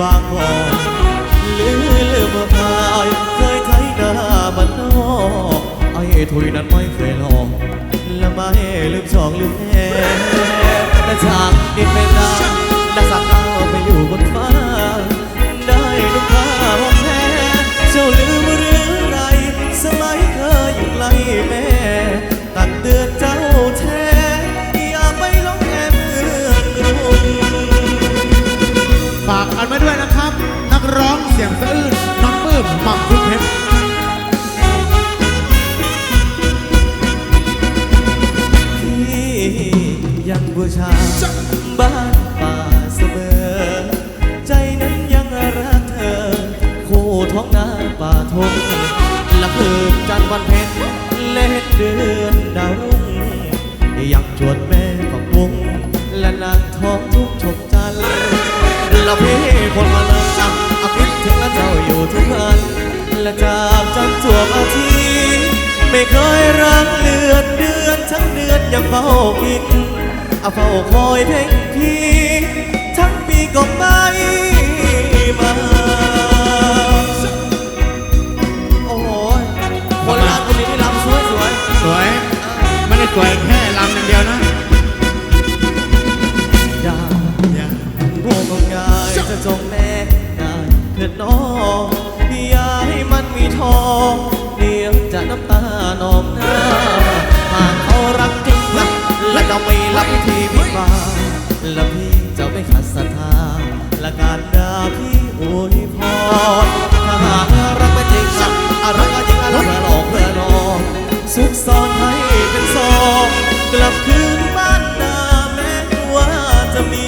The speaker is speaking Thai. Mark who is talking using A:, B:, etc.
A: บางกอกลืมพายเคยไถนาบันนอกไอ้ถุยนั้นไม่เคยลองและไม่ลืมสองลืมแน่แต่ฉาก
B: นี้ไปนาน ยัง
A: บูชาบ้านป่าเสมอ ใจนั้นยังรักเธอ คู่ท้องนาป่าทงละคืนจันทร์วันเพ็ญเล็ดเดือนดาวรุ่งยังชวนแม่ของวงและนางท้องทุกชมจันทร์เพี่คนมาเลิกอักอาคิดถึงและเจ้าอยู่ทุกวันและจากจันทร์จวบอาทิตย์ไม่เคยรักเลือ เอาเฝ้าคอยเพ่งพีทั้งปีก็ไม่มาโอ้โหคนรักคนนี้ที่รำสวยสวย
B: สวยไม่ได้สวยแค่ลำอย่างเดียวนะ
A: ๆอย่า
B: อย่า
A: พวกงมงายจะจงแน่ได้เถิดน้องอย่าให้มันมีทองเดี๋ยวจะน้ำตานองหน้าหากเขารักจริงนะและเราไม่รับที่า และพี่จะไม่ขัดศรัทธา และการด่าพี่อวยพรถ้าหากรักไม่จริงนะอรักจริงอะไรเพื่อหลอกเพื่อหลอกซุกซ่อนให้เป็นซองกลับคืนบ้านนาแม้ว่าจะมี